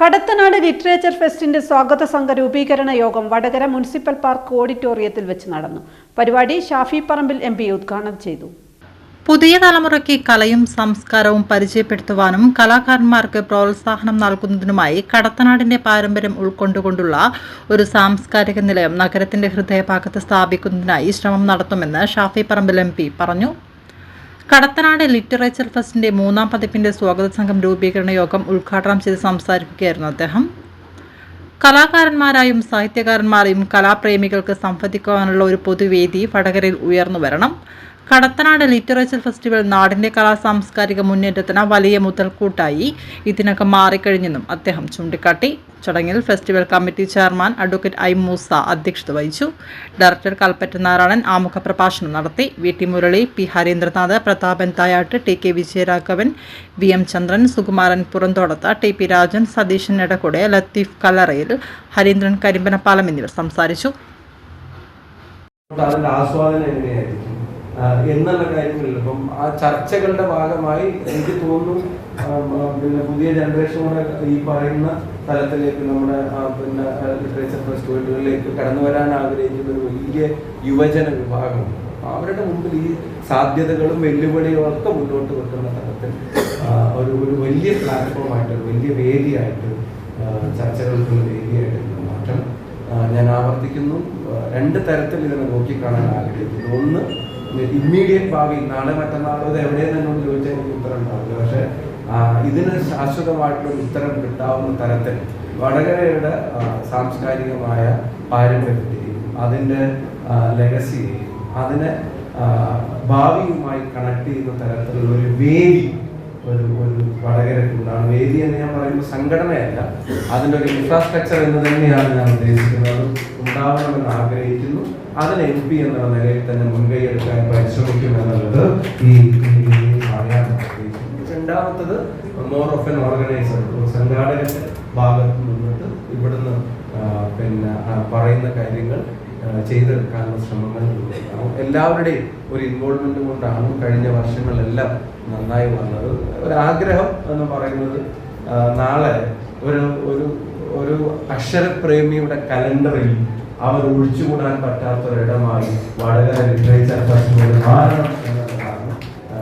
Kadathanad literature ഫെസ്റ്റിന്റെ സ്വാഗത സംഘ രൂപീകരണ യോഗം വടകര മുനിസിപ്പൽ പാർക്ക് ഓഡിറ്റോറിയത്തിൽ വെച്ച് നടന്നു. പരിപാടി ഷാഫി പറമ്പിൽ എം പി ഉദ്ഘാടനം ചെയ്തു. പുതിയ തലമുറയ്ക്ക് കലയും സംസ്കാരവും പരിചയപ്പെടുത്തുവാനും കലാകാരന്മാർക്ക് പ്രോത്സാഹനം നൽകുന്നതിനുമായി കടത്തനാടിന്റെ പാരമ്പര്യം ഉൾക്കൊണ്ടുകൊണ്ടുള്ള ഒരു സാംസ്കാരിക നിലയം നഗരത്തിന്റെ ഹൃദയഭാഗത്ത് സ്ഥാപിക്കുന്നതിനായി ശ്രമം നടത്തുമെന്ന് ഷാഫി പറമ്പിൽ എം പറഞ്ഞു. കടത്തനാട് ലിറ്ററേച്ചർ ഫെസ്റ്റിന്റെ മൂന്നാം പതിപ്പിന്റെ സ്വാഗത സംഘം രൂപീകരണ യോഗം ഉദ്ഘാടനം ചെയ്ത് സംസാരിക്കുകയായിരുന്നു അദ്ദേഹം. കലാകാരന്മാരായും സാഹിത്യകാരന്മാരെയും കലാപ്രേമികൾക്ക് സംവദിക്കുവാനുള്ള ഒരു പൊതുവേദി വടകരയിൽ ഉയർന്നു വരണം. കടത്തനാട് ലിറ്ററേച്ചർ ഫെസ്റ്റിവൽ നാടിന്റെ കലാ സാംസ്കാരിക മുന്നേറ്റത്തിന് വലിയ മുതൽക്കൂട്ടായി ഇതിനകം മാറിക്കഴിഞ്ഞെന്നും അദ്ദേഹം ചൂണ്ടിക്കാട്ടി. ചടങ്ങിൽ festival committee chairman advocate I Moosa അധ്യക്ഷത വഹിച്ചു. ഡയറക്ടർ കൽപ്പറ്റ നാരായണൻ ആമുഖ പ്രഭാഷണം നടത്തി. V T Murali P Harindranath Prathapan Thayat T K Vijayaraghavan V M Chandran Sukumaran Puranthodath T P Rajan Satheesan Edakkude Latheef Kallarayil Harindran Karimbanapalam എന്നിവർ സംസാരിച്ചു. ആസ്വാദനം എങ്ങനെയായിരിക്കും ആ, എന്നുള്ള കാര്യങ്ങളിൽ അപ്പം ആ ചർച്ചകളുടെ ഭാഗമായി എനിക്ക് തോന്നുന്നു പിന്നെ പുതിയ ജനറേഷനോടെ ഈ പറയുന്ന തലത്തിലേക്ക് നമ്മുടെ പിന്നെ ലിറ്ററേച്ചർ ഫെസ്റ്റിവലുകളിലേക്ക് കടന്നു വരാൻ ആഗ്രഹിക്കുന്ന ഒരു വലിയ യുവജന വിഭാഗം അവരുടെ മുമ്പിൽ ഈ സാധ്യതകളും വെല്ലുവിളികളും ഒക്കെ മുന്നോട്ട് വെക്കുന്ന തരത്തിൽ ഒരു ഒരു വലിയ പ്ലാറ്റ്ഫോമായിട്ട് വലിയ വേദിയായിട്ട് ചർച്ചകൾക്കുള്ള വേദിയായിട്ട് മാറ്റം ഞാൻ ആവർത്തിക്കുന്നു. രണ്ട് തരത്തിൽ ഇതിനെ നോക്കിക്കാണാൻ ആഗ്രഹിക്കുന്നു. ഒന്ന് ഇമ്മീഡിയറ്റ് ഭാവി നാളെ മറ്റന്നാളോ ഇത് എവിടെയെന്ന് ചോദിച്ചാൽ എനിക്ക് ഉത്തരം ഉണ്ടാവില്ല. പക്ഷേ ഇതിന് ശാശ്വതമായിട്ടുള്ള ഉത്തരം കിട്ടാവുന്ന തരത്തിൽ വടകരയുടെ സാംസ്കാരികമായ പാരമ്പര്യത്തെയും അതിന്റെ ലെഗസിയെയും അതിനെ ഭാവിയുമായി കണക്ട് ചെയ്യുന്ന തരത്തിലുള്ള ഒരു വേദി ഒരു ഒരു വടകരക്കുണ്ടാണ്. വേദി എന്ന് ഞാൻ പറയുമ്പോൾ സംഘടനയല്ല. അതിന്റെ ഒരു ഇൻഫ്രാസ്ട്രക്ചർ എന്ന് തന്നെയാണ് ഞാൻ ഉദ്ദേശിക്കുന്നത്. അത് ഉണ്ടാവണമെന്ന് ആഗ്രഹിക്കുന്നു. അതിന് എം പി എന്നുള്ള നിലയിൽ തന്നെ മുൻകൈ എടുക്കാൻ പരിശ്രമിക്കുമെന്നുള്ളത് ഈ പറയാൻ രണ്ടാമത്തത് മോർ ഓഫ് എൻ ഓർഗനൈസർ സംഘാടകന്റെ ഭാഗത്ത് നിന്നിട്ട് ഇവിടുന്ന് പിന്നെ പറയുന്ന കാര്യങ്ങൾ ചെയ്തെടുക്കാനുള്ള ശ്രമങ്ങൾ ഉണ്ടാവും. എല്ലാവരുടെയും ഒരു ഇൻവോൾവ്മെന്റ് കൊണ്ടാണ് കഴിഞ്ഞ വർഷങ്ങളെല്ലാം നന്നായി വന്നത് ഒരാഗ്രഹം എന്ന് പറയുന്നത് നാളെ ഒരു ഒരു ഒരു അക്ഷരപ്രേമിയുടെ കലണ്ടറിൽ അവർ ഒഴിച്ചുകൂടാൻ പറ്റാത്തൊരിടമായി വടകര ലിറ്ററേച്ചർ ഫെസ്റ്റിവൽ മാറണം